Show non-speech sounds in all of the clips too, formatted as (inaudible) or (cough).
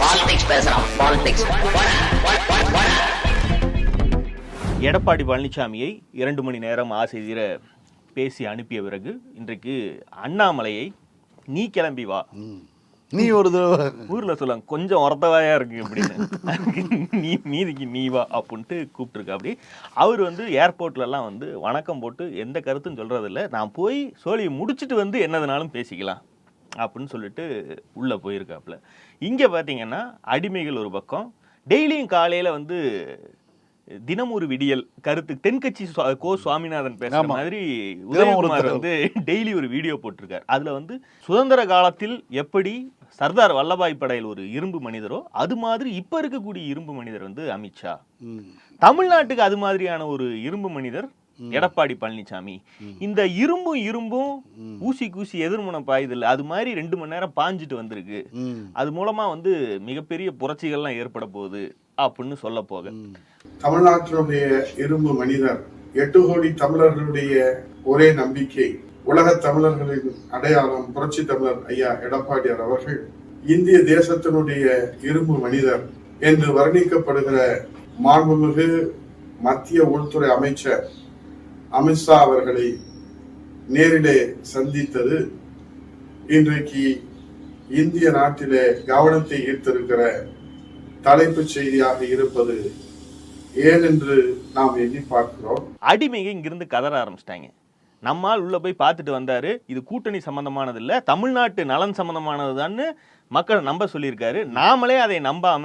Politics பேசுறான் politics Edappadi பழனிசாமியை இரண்டு மணி நேரம் ஆசை தீர பேசி அனுப்பிய பிறகு இன்றைக்கு அண்ணாமலையை நீ கிளம்பி வா. நீ ஒரு ஊர்ல சொல்லுவாங்க கொஞ்சம் ஒரத்தவாயா இருக்கு அப்படின்னு. நீ மீதிக்கு நீ வா அப்படின்ட்டு கூப்பிட்டுருக்க அப்படி. அவர் வந்து ஏர்போர்ட்ல எல்லாம் வந்து வணக்கம் போட்டு எந்த கருத்தும் சொல்றது இல்ல நான் போய் சோழியை முடிச்சிட்டு வந்து என்னதுனாலும் பேசிக்கலாம் அப்படின்னு சொல்லிட்டு உள்ள போயிருக்காப்புல. இங்க பாத்தீங்கன்னா அடிமைகள் ஒரு பக்கம் டெய்லியும் காலையில வந்து தினம் ஒரு விடியல் கருத்து தென்கட்சி கோ சுவாமிநாதன் பேசுற. மாதிரி உதயகுமார். வந்து டெய்லி ஒரு வீடியோ போட்டிருக்காரு அதுல வந்து சுதந்திர காலத்தில் எப்படி சர்தார் வல்லபாய் படையில் ஒரு இரும்பு மனிதரோ அது மாதிரி இப்ப இருக்கக்கூடிய இரும்பு மனிதர் வந்து அமித்ஷா. தமிழ்நாட்டுக்கு அது மாதிரியான ஒரு இரும்பு மனிதர் எடப்பாடி பழனிசாமி. இந்த இரும்பும் இரும்பும் ஊசி கூசி எதிர்முனை பாயுதில்ல. அது மாதிரி ரெண்டு மணி நேரம் பாஞ்சிட்டு வந்திருக்கு. அது மூலமா வந்து மிகப்பெரிய புரட்சிகள்லாம் ஏற்பட போகுது அப்படின்னு சொல்ல போக. தமிழ்நாட்டினுடைய இரும்பு மனிதர் எட்டு கோடி தமிழர்களுடைய ஒரே நம்பிக்கை. உலக தமிழர்களின் அடையாளம் புரட்சி தமிழர் ஐயா எடப்பாடியார் அவர்கள். இந்திய தேசத்தினுடைய இரும்பு மனிதர் என்று வர்ணிக்கப்படுகிற மாண்புமிகு மத்திய உள்துறை அமைச்சர் அமித்ஷா அவர்களை நேரிலே சந்தித்தது இன்றைக்கு இந்திய நாட்டிலே கவனத்தை ஈர்த்திருக்கிற தலைப்புச் செய்தியாக இருப்பது ஏன் என்று நாம் எண்ணி பார்க்கிறோம் அடிமைங்க இங்கிருந்து கதற ஆரம்பிச்சிட்டாங்க. நம்மால் உள்ள போய் பார்த்துட்டு வந்தாரு. இது கூட்டணி சம்பந்தமானது இல்லை தமிழ்நாட்டு நலன் சம்பந்தமானதுதான்னு மக்கள் நம்ப சொல்லியிருக்காரு. நாமளே அதை நம்பாம.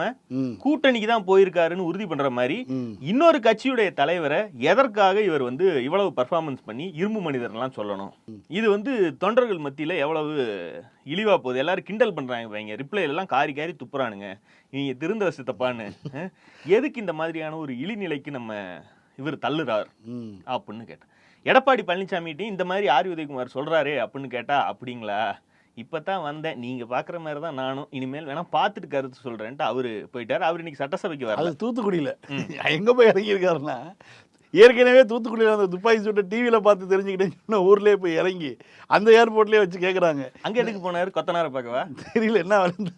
கூட்டணிக்கு தான் போயிருக்காருன்னு உறுதி பண்ற மாதிரி. இன்னொரு கட்சியுடைய தலைவரை எதற்காக இவர் வந்து இவ்வளவு பர்ஃபார்மன்ஸ் பண்ணி இரும்பு மனிதர்லாம் சொல்லணும்? இது வந்து தொண்டர்கள் மத்தியில எவ்வளவு இழிவா போகுது. எல்லாரும் கிண்டல் பண்றாங்க வைங்க ரிப்ளை எல்லாம் காரி காரி துப்புறானுங்க. நீங்க திருந்த வசத்தப்பான்னு அஹ், எதுக்கு இந்த மாதிரியான ஒரு இழிநிலைக்கு நம்ம இவர் தள்ளுறார். அப்படின்னு கேட்டேன். எடப்பாடி பழனிசாமிகிட்டையும் இந்த மாதிரி ஆர். உதயகுமார் சொல்றாரே அப்படின்னு கேட்டா அப்படிங்களா? இப்பதான் வந்தேன். நீங்க பாக்குற மாதிரி தான் நானும் இனிமேல் வேணா பார்த்துட்டு கருத்து சொல்றேன்ட்டு அவரு போயிட்டாரு. அவர் இன்னைக்கு சட்டசபைக்கு வரல. அது தூத்துக்குடியில. (laughs) எங்க போய் இறங்கியிருக்காருன்னா ஏற்கனவே தூத்துக்குடியில் அந்த துப்பாக்கி சூட்டை டிவியில் பார்த்து தெரிஞ்சுக்கிட்டேன்னு சொன்ன ஊர்லேயே போய் இறங்கி அந்த ஏர்போர்ட்லேயே வச்சு கேட்குறாங்க அங்க எதுக்கு போனாரு? கொத்தனார பார்க்கவா? (laughs) தெரியல என்ன வளர்ந்து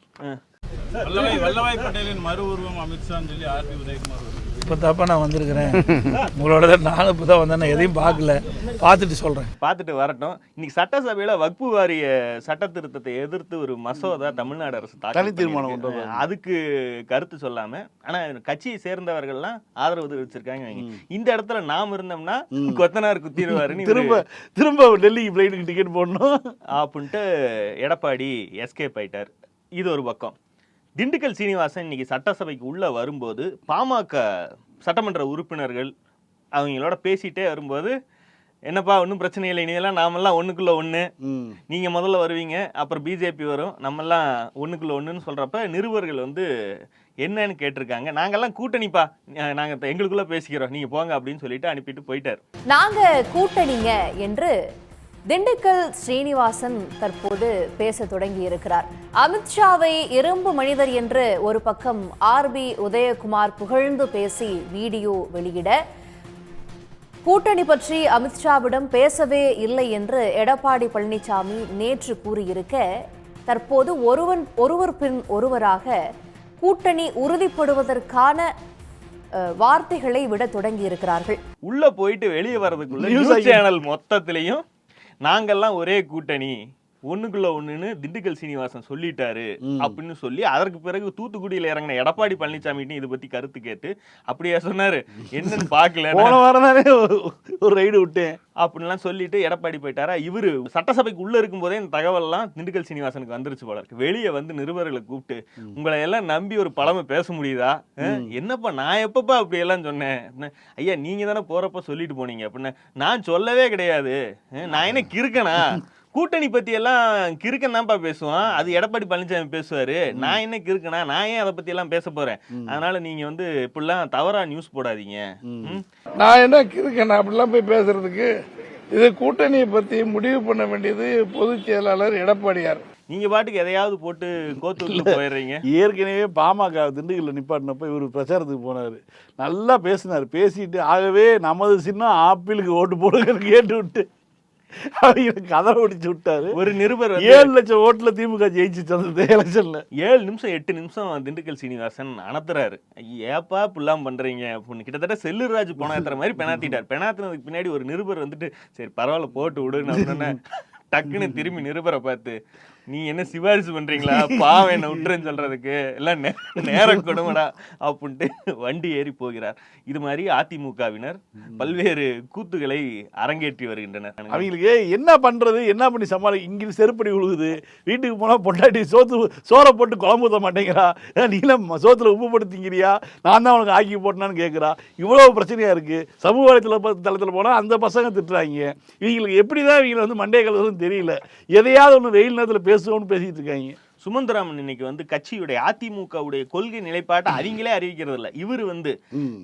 வல்லபாய் வல்லபாய் பட்டேலின் மறு உருவம் அமித்ஷான்னு சொல்லி ஆர்பி உதயகுமார். இப்போ தாப்பா நான் வந்திருக்கிறேன். உங்களோட தான் நானும் இப்போ தான் வந்தேன் எதையும் பார்க்கல. பார்த்துட்டு சொல்கிறேன் பார்த்துட்டு வரட்டும். இன்னைக்கு சட்டசபையில வக்பு வாரிய சட்ட திருத்தத்தை எதிர்த்து ஒரு மசோதா தமிழ்நாடு அரசு தாக்கல் தனி தீர்மானம். கொண்டு. அதுக்கு கருத்து சொல்லாம ஆனா கட்சியை சேர்ந்தவர்கள்லாம் ஆதரவு தெரிவிச்சிருக்காங்க. இந்த இடத்துல நாம் இருந்தோம்னா கொத்தனார் குத்திடுவாருன்னு திரும்ப திரும்ப டெல்லிக்கு ஃப்ளைட்டுக்கு டிக்கெட் போடணும். அப்படின்ட்டு எடப்பாடி எஸ்கேப் ஆயிட்டார். இது ஒரு பக்கம். திண்டுக்கல் சீனிவாசன் இன்னைக்கு சட்டசபைக்கு உள்ள வரும்போது பாமக சட்டமன்ற உறுப்பினர்கள் அவங்களோட பேசிட்டே வரும்போது என்னப்பா ஒன்றும் பிரச்சனை இல்லை. இனியெல்லாம் நாமெல்லாம் ஒண்ணுக்குள்ள ஒண்ணு. ம். நீங்க முதல்ல வருவீங்க அப்புறம் பிஜேபி வரும். நம்மெல்லாம் ஒண்ணுக்குள்ள ஒண்ணுன்னு சொல்றப்ப நிருபர்கள் வந்து என்னன்னு கேட்டிருக்காங்க. நாங்கெல்லாம் கூட்டணிப்பா. அஹ் நாங்க இப்ப எங்களுக்குள்ள பேசிக்கிறோம். நீங்க போங்க அப்படின்னு சொல்லிட்டு அனுப்பிட்டு போயிட்டார். நாங்க கூட்டணிங்க என்று திண்டுக்கல் ஸ்ரீனிவாசன் தற்போது பேச தொடங்கி இருக்கிறார் அமித்ஷாவை இரும்பு மனிதர் என்று ஒரு பக்கம் ஆர்பி உதயகுமார் புகழ்ந்து பேசி வீடியோ வெளியிட கூட்டணி பற்றி அமித்ஷாவிடம் பேசவே இல்லை என்று எடப்பாடி பழனிசாமி நேற்று கூறியிருக்க தற்போது ஒருவன் ஒருவர் பின் ஒருவராக கூட்டணி உறுதிப்படுவதற்கான வார்த்தைகளை விட தொடங்கி இருக்கிறார்கள் உள்ள போயிட்டு வெளியே வர்றதுக்குள்ள News நியூஸ் சேனல் மொத்தத்திலையும் நாங்கெல்லாம் ஒரே கூட்டணி. ஒண்ணுக்குள்ள ஒண்ணுன்னு திண்டுக்கல் சீனிவாசன் சொல்லிட்டாரு அப்படின்னு சொல்லி அதற்கு பிறகு தூத்துக்குடியில இறங்கின எடப்பாடி பழனிசாமிகிட்ட இதை பத்தி கருத்து கேட்டு அப்படியே சொன்னாரு. என்னன்னு பாக்கல போன வாரம் ஒரு- ரைடு விட்டேன் அப்படின்லாம் சொல்லிட்டு எடப்பாடி போயிட்டாரா? இவரு சட்டசபைக்கு உள்ள இருக்கும்போதே இந்த தகவல்லாம் திண்டுக்கல் சீனிவாசனுக்கு வந்துருச்சு போல இருக்கு. வெளியே வந்து நிருபர்களை கூப்பிட்டு உங்களை எல்லாம் நம்பி ஒரு பழமை பேச முடியுதா? என்னப்பா நான் எப்பப்பா அப்படி எல்லாம் சொன்னேன்? ஐயா நீங்க தானே போறப்ப சொல்லிட்டு போனீங்க அப்படின்னு நான் சொல்லவே கிடையாது. நான் என்ன கிறுக்கனா? கூட்டணி பத்தி எல்லாம் கிறுக்கன் தான்ப்பா பேசுவான். அது எடப்பாடி பழனிசாமி பேசுவாரு. நான் என்ன கிறுக்கனா நான் ஏன் அதை பத்தி எல்லாம் பேச போறேன் அதனால நீங்க வந்து இப்படிலாம் தவறா நியூஸ் போடாதீங்க. நான் என்ன இருக்கேன் அப்படிலாம் போய் பேசுறதுக்கு? இது கூட்டணியை பற்றி முடிவு பண்ண வேண்டியது பொதுச் செயலாளர் எடப்பாடியார். நீங்க பாட்டுக்கு எதையாவது போட்டு கோத்தூர்ல போயிடுறீங்க. ஏற்கனவே பாமக திண்டுக்கல்ல நிப்பாட்டினப்ப இவர் பிரச்சாரத்துக்கு போனார். நல்லா பேசினார். பேசிட்டு ஆகவே நமது சின்னம் ஆப்பிளுக்கு ஓட்டு போடுங்கன்னு கேட்டு விட்டு. (laughs) அவங்க கதை ஒடிச்சு விட்டாரு. ஒரு நிருபர் ஏழு லட்சம் ஓட்டுல திமுக ஜெயிச்சு அந்த (laughs) எலெக்ஷன்ல. ஏழு நிமிஷம் எட்டு நிமிஷம் திண்டுக்கல் சீனிவாசன் அனத்துறாரு. ஏப்பா இப்படிலாம் பண்றீங்க அப்படின்னு. கிட்டத்தட்ட செல்லூர்ராஜ் பெணாத்துற மாதிரி பெணாத்திட்டார் பெணாத்தினதுக்கு பின்னாடி ஒரு நிருபர் வந்துட்டு சரி பரவாயில்ல போட்டு விடுன்னு டக்குன்னு திரும்பி நிருபரை பார்த்து நீ என்ன சிபாரிசு பண்றீங்களா? பாவம் என்ன விட்டுறேன்னு சொல்றதுக்கு. எல்லாம் நேரம் கொடுமடா அப்படின்ட்டு வண்டி ஏறி போகிறார். இது மாதிரி அதிமுகவினர் பல்வேறு கூத்துகளை அரங்கேற்றி வருகின்றனர். அவங்களுக்கு என்ன பண்றது? என்ன பண்ணி சமாளி இங்க செருப்படி விழுகுது வீட்டுக்கு போனா பொண்டாட்டி சோத்து சோறை போட்டு குழம்பு ஊத்த மாட்டேங்கிறா. நீலாம் சோத்துல உப்பு போட்டு திங்கிறியா நான் தான் உனக்கு ஆக்கி போட்டேனான்னு கேட்குறா இவ்வளவு பிரச்சனையா இருக்கு. சமூக வலைத்தள தளத்தில் போனா அந்த பசங்க திட்டுறாங்க. இவங்களுக்கு எப்படி தான் இவங்களை வந்து மண்டே கலவரம் தெரியல. எதையாவது ஒன்று வெயில் நேரத்தில் பேசுவோம்னு பேசிட்டு இருக்காங்க. சுமந்திராமன் இன்னைக்கு வந்து கட்சியுடைய அதிமுகவுடைய கொள்கை நிலைப்பாட்டை அவங்களே அறிவிக்கிறது இல்ல இவர் வந்து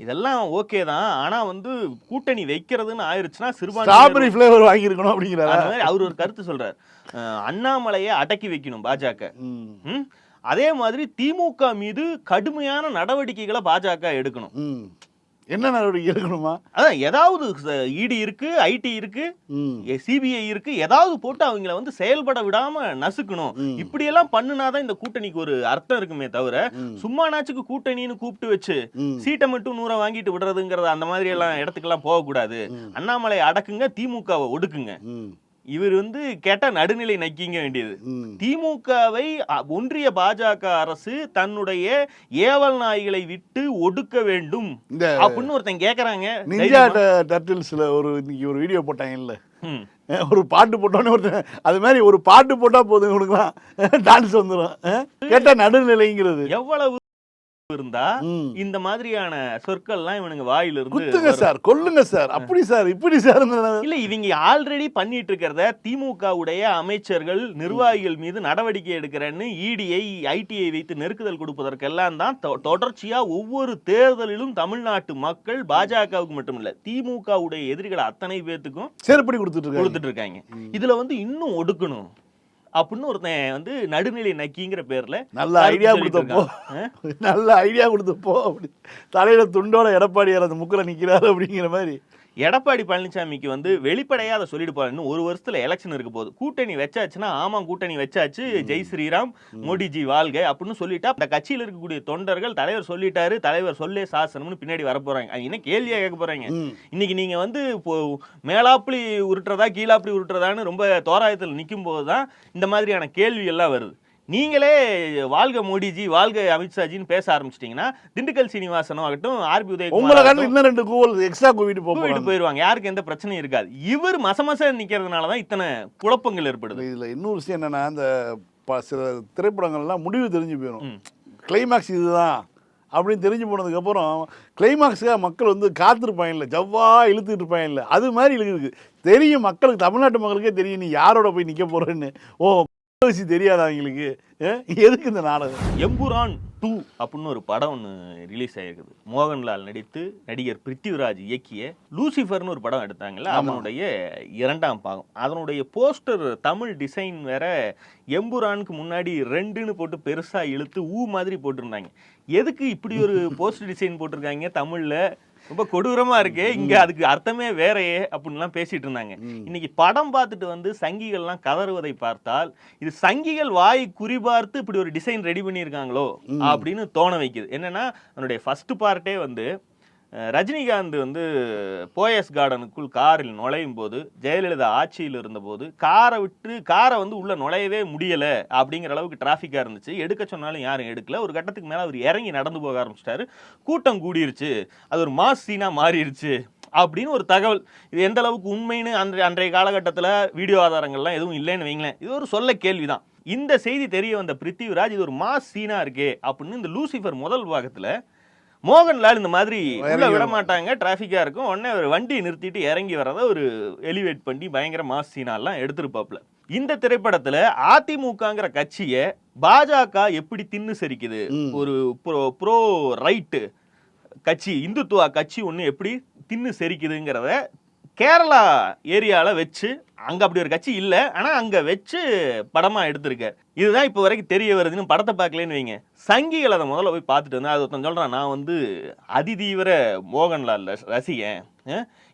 இதெல்லாம் ஓகே தான். ஆனா வந்து கூட்டணி வைக்கிறதுன்னு ஆயிருச்சுன்னா சிறுபான்மை ஃப்ளேவர் வாங்கியிருக்கணும் மாதிரி அவர் ஒரு கருத்து சொல்றார். அண்ணாமலையை அடக்கி வைக்கணும் பாஜக? அதே மாதிரி திமுக மீது கடுமையான நடவடிக்கைகளை பாஜக எடுக்கணும். என்ன நடவடிக்கை எடுக்கணுமா? அதான் ஏதாவது இடி இருக்கு ஐடி இருக்கு சிபிஐ இருக்கு ஏதாவது போட்டு அவங்கள வந்து செயல்பட விடாம நசுக்கணும். இப்படி எல்லாம் பண்ணுனாதான் இந்த கூட்டணிக்கு ஒரு அர்த்தம் இருக்குமே தவிர சும்மா நாச்சுக்கு கூட்டணின்னு கூப்பிட்டு வச்சு. சீட்டை மட்டும் நூறை வாங்கிட்டு விடுறதுங்கிறது அந்த மாதிரி எல்லாம் இடத்துக்கெல்லாம் போகக்கூடாது. அண்ணாமலை அடக்குங்க திமுகவை ஒடுக்குங்க. இவர் வந்து கேட்டா நடுநிலை நக்கிங்க வேண்டியது. திமுகவை ஒன்றிய பாஜக அரசு தன்னுடைய ஏவல் நாய்களை விட்டு ஒடுக்க வேண்டும் அப்படின்னு ஒருத்தன் கேக்குறாங்க. நிஞ்சா. டர்டில்ஸ்ல ஒரு இன்னைக்கு ஒரு வீடியோ போட்டாங்கல்ல. ஒரு பாட்டு போட்டோன்னே ஒருத்தன் அது மாதிரி ஒரு பாட்டு போட்டா போதும் இவனுக்குலாம் டான்ஸ் வந்துடும் கேட்டா நடுநிலைங்கிறது. எவ்வளவு இருந்தா. இந்த மாதிரியான சொற்கள்லாம் இவனுங்க வாயில இருந்து குத்துங்க. சார் கொல்லுங்க சார். அப்படி சார் இப்படி சார். இல்ல இவங்க ஆல்ரெடி பண்ணிட்டு இருக்கிறத திமுகவுடைய அமைச்சர்கள் நிர்வாகிகள் மீது நடவடிக்கை எடுக்கிறேன்னு இடிஐ ஐடிஐ வைத்து நெருக்குதல் கொடுப்பதற்கெல்லாம் தான் தொடர்ச்சியா ஒவ்வொரு தேர்தலிலும் தமிழ்நாட்டு மக்கள் பாஜகவுக்கு மட்டும் இல்ல திமுகவுடைய எதிரிகள் அத்தனை பேர்த்துக்கும் செருப்படி கொடுத்துட்டு கொடுத்துட்டு இருக்காங்க. இதுல வந்து இன்னும் ஒடுக்கணும். அப்படின்னு ஒருத்தன் வந்து நடுநிலை நக்கிங்கிற பேர்ல நல்ல ஐடியா கொடுத்தப்போ நல்ல ஐடியா கொடுத்தப்போ அப்படி தலையில துண்டோட எடப்பாடியார் அந்த முக்கில் நிக்கிறாரு அப்படிங்கிற மாதிரி. எடப்பாடி பழனிசாமிக்கு வந்து வெளிப்படையா அதை சொல்லிட்டு போறாரு ஒரு வருஷத்துல எலெக்ஷன் இருக்க போகுது. கூட்டணி வச்சாச்சுன்னா ஆமா கூட்டணி வச்சாச்சு. ஜெய் ஸ்ரீராம் மோடிஜி வாழ்க அப்படின்னு சொல்லிட்டா அந்த கட்சியில் இருக்கக்கூடிய தொண்டர்கள் தலைவர் சொல்லிட்டாரு தலைவர் சொல்லே சாசனம்னு பின்னாடி வர போறாங்க. அது என்ன கேள்வியா கேட்க போறாங்க. இன்னைக்கு நீங்க வந்து இப்போ மேலாப்புலி உருட்டுறதா கீழாப்புலி உருட்டுறதான்னு ரொம்ப தோராயத்தில் நிற்கும் போது தான் இந்த மாதிரியான கேள்வி எல்லாம் வருது. நீங்களே வாழ்க மோடிஜி வாழ்க அமித்ஷாஜின்னு பேச ஆரம்பிச்சிட்டீங்கன்னா திண்டுக்கல் சீனிவாசனும் ஆகட்டும் ஆர்பி உங்களை கண்டு இன்னும் ரெண்டு கூவல் எக்ஸ்ட்ரா கூவிட்டு போயிட்டு போயிருவாங்க. யாருக்கு எந்த பிரச்சனையும் இருக்காது. இவர் மசமச நிக்கிறதுனால தான் இத்தனை குழப்பங்கள் ஏற்படுது. இதுல இன்னொரு விஷயம் என்னன்னா இந்த சில திரைப்படங்கள்லாம் முடிவு தெரிஞ்சு போயிடும். கிளைமாக்ஸ் இதுதான் அப்படின்னு தெரிஞ்சு போனதுக்கப்புறம் கிளைமாக்ஸுக்காக மக்கள் வந்து காத்திருப்பாங்கல்ல ஜவ்வா இழுத்துட்டு இருப்பாங்கல்ல அது மாதிரி இழுக்குது. தெரியும் மக்களுக்கு தமிழ்நாட்டு மக்களுக்கே தெரியும் நீ யாரோட போய் நிற்க போறேன்னு. ஓ விஷயம் தெரியாதா அவங்களுக்கு? எதுக்கு இந்த நாடகம்? எம்புரான் டூ அப்படின்னு ஒரு படம் ஒன்று ரிலீஸ் ஆயிருக்குது. மோகன்லால் நடித்து நடிகர் பிருத்திவிராஜ் இயக்கிய லூசிஃபர்னு ஒரு படம் எடுத்தாங்கல்ல? அதனுடைய இரண்டாம் பாகம். அதனுடைய போஸ்டர் தமிழ் டிசைன் வேற எம்புரானுக்கு முன்னாடி ரெண்டுன்னு போட்டு பெருசா இழுத்து ஊ மாதிரி போட்டிருந்தாங்க. எதுக்கு இப்படி ஒரு (laughs) போஸ்டர் டிசைன் போட்டிருக்காங்க தமிழ்ல? ரொம்ப கொடூரமா இருக்கே இங்க அதுக்கு அர்த்தமே வேறையே அப்படின்லாம் பேசிட்டு இருந்தாங்க. இன்னைக்கு படம் பார்த்துட்டு வந்து சங்கிகள்லாம் கதறுவதை பார்த்தால் இது சங்கிகள் வாய் குறிபார்த்து இப்படி ஒரு டிசைன் ரெடி பண்ணியிருக்காங்களோ அப்படின்னு தோண வைக்குது. என்னன்னா அதனுடைய ஃபர்ஸ்ட் பார்ட்டே வந்து ரஜினிகாந்த் வந்து போயஸ் கார்டனுக்குள் காரில் நுழையும் போது ஜெயலலிதா ஆட்சியில் இருந்தபோது காரை விட்டு காரை வந்து உள்ளே நுழையவே முடியலை அப்படிங்கிற அளவுக்கு டிராஃபிக்காக இருந்துச்சு. எடுக்க சொன்னாலும் யாரும் எடுக்கல. ஒரு கட்டத்துக்கு மேலே அவர் இறங்கி நடந்து போக ஆரம்பிச்சிட்டாரு. கூட்டம் கூடிருச்சு. அது ஒரு மாஸ் சீனாக மாறிடுச்சு அப்படின்னு ஒரு தகவல். இது எந்த அளவுக்கு உண்மைன்னு அன்றைய அன்றைய காலகட்டத்தில் வீடியோ ஆதாரங்கள்லாம் எதுவும் இல்லைன்னு வைங்களேன். இது ஒரு சொல்ல கேள்விதான். இந்த செய்தி தெரிய வந்த பிருத்திவிராஜ் இது ஒரு மாஸ் சீனா இருக்கே அப்படின்னு இந்த லூசிஃபர் முதல் பாகத்தில் மோகன்லால் இந்த மாதிரி உள்ள விட. மாட்டாங்க டிராஃபிக்கா இருக்கும் உடனே ஒரு வண்டியை நிறுத்திட்டு இறங்கி வரத ஒரு எலிவேட் பண்ணி பயங்கர மாஸ் சீனாலாம் எடுத்திருப்பாப்ல இந்த திரைப்படத்துல அதிமுகங்கிற கட்சியை பாஜக எப்படி தின்னு சரிக்குது. ஒரு ப்ரோ ப்ரோ ரைட்டு கட்சி இந்துத்துவா கட்சி ஒன்று எப்படி தின்னு செரிக்குதுங்கிறத கேரளா ஏரியாவில் வச்சு அங்க அப்படி ஒரு கட்சி இல்லை. ஆனா அங்க வச்சு படமா எடுத்திருக்கார் இதுதான் இப்போ வரைக்கும் தெரிய வருதுன்னு படத்தை பார்க்கலன்னு வைங்க. சங்கிகள் அதை முதல்ல போய் பார்த்துட்டு வந்தேன். அது ஒருத்தன் சொல்கிறான் நான் வந்து அதிதீவிர மோகன்லால் ரசிகன்.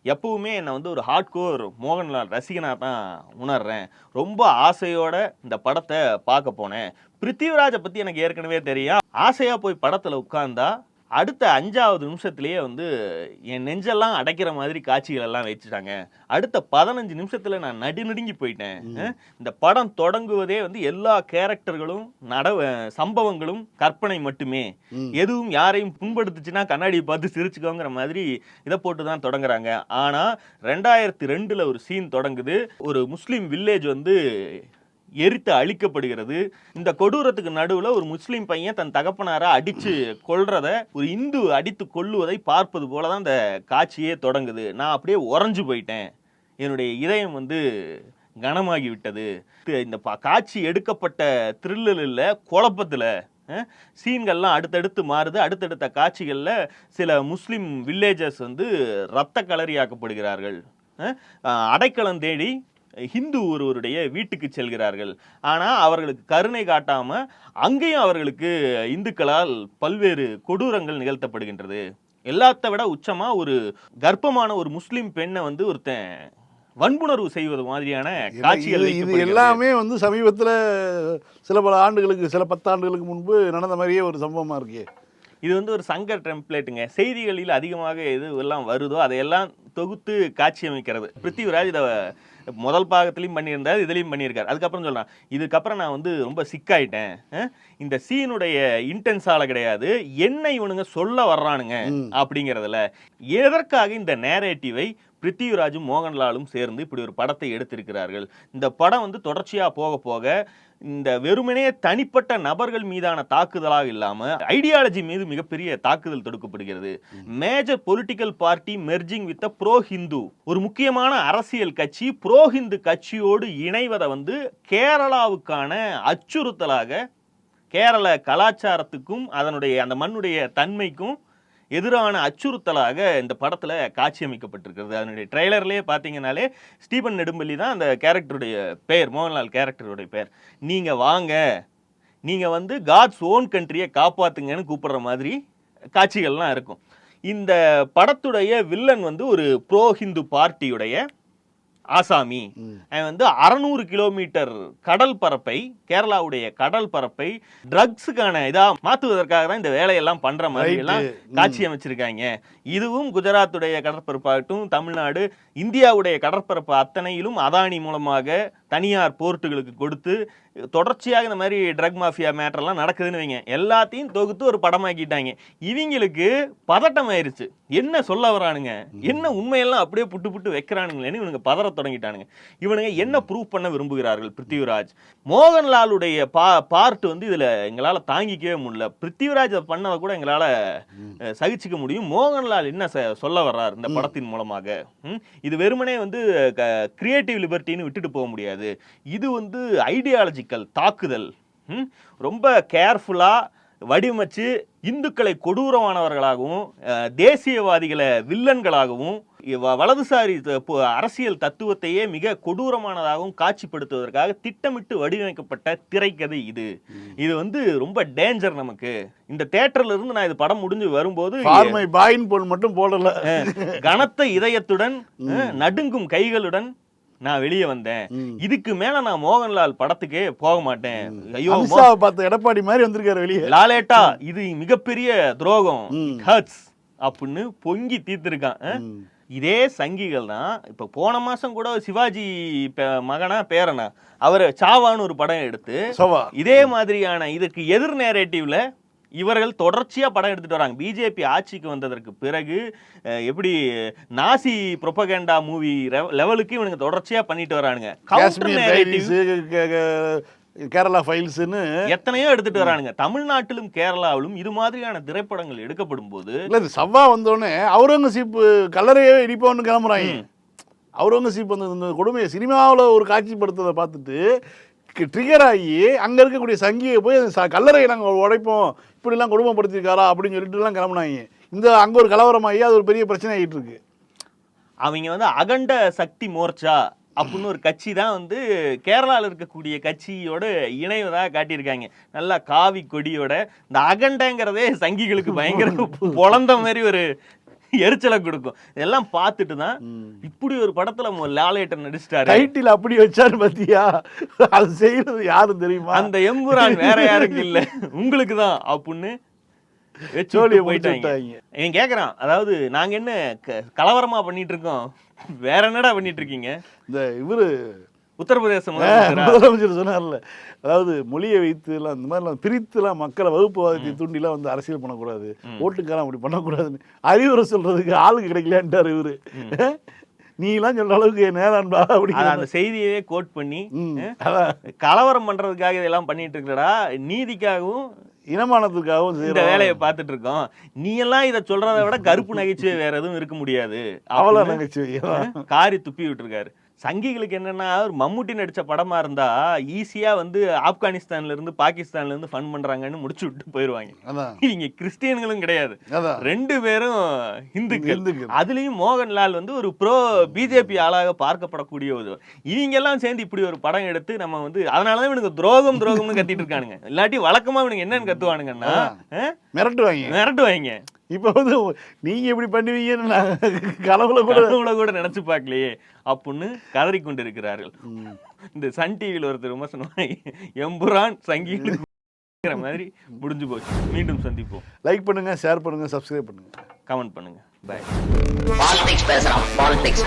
எப்பவுமே என்னை வந்து ஒரு ஹார்ட்கோர் மோகன்லால் ரசிகனாக தான் உணர்றேன். ரொம்ப ஆசையோட இந்த படத்தை பார்க்க போனேன். பிருத்திவிராஜை பற்றி எனக்கு ஏற்கனவே தெரியும். ஆசையாக போய் படத்தில் உட்காந்தா அடுத்த அஞ்சாவது நிமிஷத்துலயே வந்து என் நெஞ்செல்லாம் அடைக்கிற மாதிரி காட்சிகள் எல்லாம் வச்சுட்டாங்க. அடுத்த பதினஞ்சு நிமிஷத்துல நான் நடுநடுங்கி போயிட்டேன். இந்த படம் தொடங்குவதே வந்து எல்லா கேரக்டர்களும் நட சம்பவங்களும் கற்பனை மட்டுமே. எதுவும் யாரையும் புண்படுத்துச்சுன்னா கண்ணாடியை பார்த்து சிரிச்சுக்கோங்கிற மாதிரி இதை போட்டு தான் தொடங்குறாங்க. ஆனா ரெண்டாயிரத்தி ரெண்டுல ஒரு சீன் தொடங்குது. ஒரு முஸ்லீம் வில்லேஜ் வந்து எரித்து அழிக்கப்படுகிறது. இந்த கொடூரத்துக்கு நடுவில் ஒரு முஸ்லீம் பையன் தன் தகப்பனாரை அடித்து கொள்றத ஒரு இந்து அடித்து கொள்ளுவதை பார்ப்பது போல தான் இந்த காட்சியே தொடங்குது. நான் அப்படியே உறைஞ்சு போயிட்டேன். என்னுடைய இதயம் வந்து கனமாகி விட்டது இந்த காட்சி எடுக்கப்பட்ட த்ரில்லில் குழப்பத்தில் சீன்கள்லாம் அடுத்தடுத்து மாறுது. அடுத்தடுத்த காட்சிகளில் சில முஸ்லீம் வில்லேஜஸ் வந்து இரத்த களரியாக்கப்படுகிறார்கள். அடைக்கலம் தேடி ஹிந்து ஒருவருடைய வீட்டுக்கு செல்கிறார்கள். ஆனால் அவர்களுக்கு கருணை காட்டாம அங்கேயும் அவர்களுக்கு இந்துக்களால் பல்வேறு கொடூரங்கள் நிகழ்த்தப்படுகின்றது. எல்லாத்த விட உச்சமா ஒரு கர்ப்பமான ஒரு முஸ்லிம் பெண்ணை வந்து ஒருத்தன் வன்புணர்வு செய்வது மாதிரியான காட்சிகள் இது-. எல்லாமே வந்து சமீபத்தில் சில பல ஆண்டுகளுக்கு சில பத்தாண்டுகளுக்கு முன்பு நடந்த மாதிரியே ஒரு சம்பவமா இருக்கே. இது வந்து ஒரு சங்க டெம்ப்ளேட்டுங்க செய்திகளில் அதிகமாக எது எல்லாம் வருதோ அதையெல்லாம் தொகுத்து காட்சி அமைக்கிறது பிருத்திவிராஜ் இதை முதல் பாகத்திலையும் பண்ணியிருந்தார் இதுலையும் பண்ணியிருக்காரு. அதுக்கப்புறம் சொல்றான் இதுக்கப்புறம் நான் வந்து ரொம்ப சிக்காயிட்டேன் இந்த சீனுடைய இன்டென்ஸால கிடையாது. என்ன இவனுங்க சொல்ல வர்றானுங்க. அப்படிங்கிறதுல எதற்காக இந்த நேரேட்டிவை பிருத்திவிராஜும் மோகன்லாலும் சேர்ந்து இப்படி ஒரு படத்தை எடுத்திருக்கிறார்கள். இந்த படம் வந்து தொடர்ச்சியாக போக போக இந்த வெறுமனே தனிப்பட்ட நபர்கள் மீதான தாக்குதலாக இல்லாமல் ஐடியாலஜி மீது மிகப்பெரிய தாக்குதல் தொடுக்கப்படுகிறது. Major political party merging with pro Hindu. ஒரு முக்கியமான அரசியல் கட்சி ப்ரோ ஹிந்து கட்சியோடு இணைவதை வந்து கேரளாவுக்கான அச்சுறுத்தலாக கேரள கலாச்சாரத்துக்கும் அதனுடைய அந்த மண்ணுடைய தன்மைக்கும் எதிரான அச்சுறுத்தலாக இந்த படத்தில் காட்சி அமைக்கப்பட்டிருக்கிறது அதனுடைய ட்ரெய்லர்லேயே பார்த்தீங்கன்னாலே ஸ்டீபன் நெடும்பள்ளி தான் அந்த கேரக்டருடைய பெயர் மோகன்லால் கேரக்டருடைய பெயர். நீங்கள் வாங்க நீங்கள் வந்து காட்ஸ் ஓன் கண்ட்ரியை காப்பாற்றுங்கன்னு கூப்பிடுற மாதிரி காட்சிகள்லாம் இருக்கும். இந்த படத்துடைய வில்லன் வந்து ஒரு ப்ரோ ஹிந்து பார்ட்டியுடைய ஆசாமி. அவன் வந்து அறநூறு கிலோமீட்டர் கடல் பரப்பை கேரளாவுடைய கடல் பரப்பை ட்ரக்ஸுக்கான இதா மாத்துவதற்காக தான் இந்த வேலையெல்லாம் பண்ற மாதிரி. எல்லாம் காட்சி அமைச்சிருக்காங்க. இதுவும் குஜராத்துடைய கடற்பரப்பாகட்டும் தமிழ்நாடு இந்தியாவுடைய கடற்பரப்பு அத்தனையிலும் அதானி மூலமாக தனியார் போர்ட்டுகளுக்கு கொடுத்து தொடர்ச்சியாக இந்த மாதிரி ட்ரக் மாஃபியா மேட்டர்லாம் நடக்குதுன்னு வைங்க. எல்லாத்தையும் தொகுத்து ஒரு படமாக்கிட்டாங்க. இவங்களுக்கு பதட்டம் ஆயிருச்சு. என்ன சொல்ல வரானுங்க? என்ன உண்மையெல்லாம் அப்படியே புட்டு புட்டு வைக்கிறானுங்களேன்னு இவனுங்க பதற தொடங்கிட்டானுங்க. இவனுங்க என்ன ப்ரூவ் பண்ண விரும்புகிறார்கள் பிருத்திவிராஜ்? மோகன்லாலுடைய பா பார்ட் வந்து இதுல எங்களால தாங்கிக்கவே முடியல. பிருத்திவிராஜ் அதை பண்ணதை கூட எங்களால சகிச்சுக்க முடியும். மோகன்லால் என்ன ச- சொல்ல வர்றார் இந்த படத்தின் மூலமாக? இது வெறுமனே வந்து கிரியேட்டிவ் லிபர்ட்டின்னு விட்டுட்டு போக முடியாது. இது வந்து ஐடியாலஜிக்கல் தாக்குதல்? ரொம்ப கேர்ஃபுல்லா வடிவமைச்சு இந்துக்களை கொடூரமானவர்களாகவும் தேசியவாதிகளை வில்லன்களாகவும் வலதுசாரி அரசியல் தத்துவத்தையே மிக கொடூரமானதாகவும் காட்சிப்படுத்துவதற்காக திட்டமிட்டு வடிவமைக்கப்பட்ட திரைக்கதை இது. இது வந்து ரொம்ப டேஞ்சர் நமக்கு. இந்த தேட்டர்ல இருந்து நான் இது படம் முடிஞ்சு வரும்போது பாயின் போல் மட்டும் போடல. கனத்த இதயத்துடன் நடுங்கும் கைகளுடன் நான் வெளியே வந்தேன். இதுக்கு மேல நான் மோகன்லால் படத்துக்கே போக மாட்டேன். ஐயோ பார்த்த எடப்பாடி மாதிரி வந்திருக்காரு வெளியே. லாலேட்டா இது மிகப்பெரிய துரோகம். ஹர்ட்ஸ் அப்படின்னு பொங்கி தீர்த்திருக்கான். இதே சங்கிகள் தான். இப்ப போன மாசம் கூட சிவாஜி மகனா பேரனா அவர் சாவான்னு ஒரு படம் எடுத்து சவா. இதே மாதிரியான இதுக்கு எதிர் நேரேட்டிவ்ல இவர்கள் தொடர்ச்சியா படம் எடுத்துட்டு வராங்க. பிஜேபி ஆட்சிக்கு வந்ததற்கு பிறகு எப்படி நாசி ப்ரொபகேண்டா மூவி லெவலுக்கு இவனுங்க தொடர்ச்சியா பண்ணிட்டு வரானுங்க. கேரளா ஃபைல்ஸ்னு எத்தனையோ எடுத்துட்டு வரானுங்க. தமிழ்நாட்டிலும் கேரளாவிலும் இது மாதிரியான திரைப்படங்கள் எடுக்கப்படும் போது இல்ல சவ்வா வந்தோடனே அவுரங்கசீப் கல்லறையே இடிப்போன்னு கிளம்புறாங்க. அவுரங்கசீப் இந்த கொடுமையை சினிமாவில் ஒரு காட்சிப்படுத்துறதை பார்த்துட்டு ட்ரிகர் ஆகி அங்க இருக்கக்கூடிய சங்கியை போய் ச- கல்லறையை நாங்கள் உடைப்போம். இப்படிலாம் கொடுமைப்படுத்திருக்காரா அப்படின்னு சொல்லிட்டுலாம் கிளம்புனாங்க. இந்த அங்க ஒரு கலவரமாகி அது ஒரு பெரிய பிரச்சனை ஆகிட்டு இருக்கு அவங்க வந்து அகண்ட சக்தி மோர்ச்சா அப்படின்னு ஒரு கட்சி தான் வந்து கேரளாவில் இருக்கக்கூடிய கட்சியோட இணைவதாக காட்டியிருக்காங்க. நல்லா காவி கொடியோட இந்த அகண்டங்கிறதே சங்கிகளுக்கு பயங்கர (laughs) பொழந்த மாதிரி ஒரு எரிச்சலை கொடுக்கும். இதெல்லாம் பார்த்துட்டு தான் இப்படி ஒரு படத்துல லாலேட்டர் நடிச்சிட்டாரு. டைட்டில் அப்படி வச்சாரு பாத்தியா? அது செய்யறது யாரும் தெரியுமா? அந்த எம்புரான் வேற யாருக்கும் இல்ல. உங்களுக்கு தான் அப்படின்னு சோழியை போயிட்டாங்க. இவன் கேக்குறான். அதாவது நாங்க என்ன கலவரமா பண்ணிட்டு இருக்கோம்? வேற என்னடா பண்ணிட்டு இருக்கீங்க? இந்த இவரு உத்தரப்பிரதேச முதலமைச்சரா? சொன்னார்ல. அதாவது மொழியை வைத்து எல்லாம் இந்த மாதிரிலாம் பிரித்துலாம் மக்களை வகுப்புவாதத்தை தூண்டிலாம் வந்து அரசியல் பண்ணக்கூடாது. ஓட்டுக்காரன் அப்படி பண்ணக்கூடாதுன்னு. அறிவுரை சொல்றதுக்கு ஆளுக்கு கிடைக்கலான்ட்டார் இவரு. நீ எல்லாம் சொல்ற அளவுக்கு நேரான்பா அப்படி அந்த செய்தியவே கோட் பண்ணி கலவரம் பண்றதுக்காக இதெல்லாம் பண்ணிட்டு இருக்கடா நீதிக்காகவும் இனமானத்துக்காகவும் இந்த. வேலையை பார்த்துட்டு இருக்கோம். நீ எல்லாம் இத சொல்றதை விட கருப்பு நகைச்சுவை வேற எதுவும் இருக்க முடியாது. அப்படின்னு நகைச்சுவை காரி துப்பி விட்டுருக்காரு. சங்கிகளுக்கு என்னன்னா ஒரு மம்முட்டி நடிச்ச படமா இருந்தா ஈஸியா வந்து ஆப்கானிஸ்தான்ல இருந்து பாகிஸ்தான்ல இருந்து ஃபன் பண்றாங்கன்னு முடிச்சு விட்டு போயிருவாங்க. அதான். இவங்க கிறிஸ்டியன்களும் கிடையாது. ரெண்டு பேரும் இந்துக்கள். அதுலயும் மோகன்லால் வந்து ஒரு ப்ரோ பிஜேபி ஆளாக பார்க்கப்படக்கூடிய ஒரு இவங்க எல்லாம் சேர்ந்து இப்படி ஒரு படம் எடுத்து நம்ம வந்து அதனாலதான் இவனுக்கு துரோகம் துரோகம்னு கத்திட்டு இருக்கானுங்க. இல்லாட்டி வழக்கமா இவனுக்கு என்னன்னு கத்துவானுங்கன்னா மிரட்டுவாங்க. மிரட்டுவாங்க. இப்போ வந்து நீங்க இப்படி பண்ணுவீங்கன்னு நான் கனவுல கூட கனவுல கூட நினைச்சு பார்க்கலையே. அப்படின்னு கதறி கொண்டிருக்கிறார்கள் இந்த சன் டிவியில் ஒருத்தர் விமர்சனம் எம்புரான் சங்கீத மாதிரி முடிஞ்சு போச்சு. மீண்டும் சந்திப்போம். லைக் பண்ணுங்க ஷேர் பண்ணுங்க சப்ஸ்கிரைப் பண்ணுங்க. கமெண்ட் பண்ணுங்க. பாய் பாலிடிக்ஸ் பேசுறான் பாலிடிக்ஸ்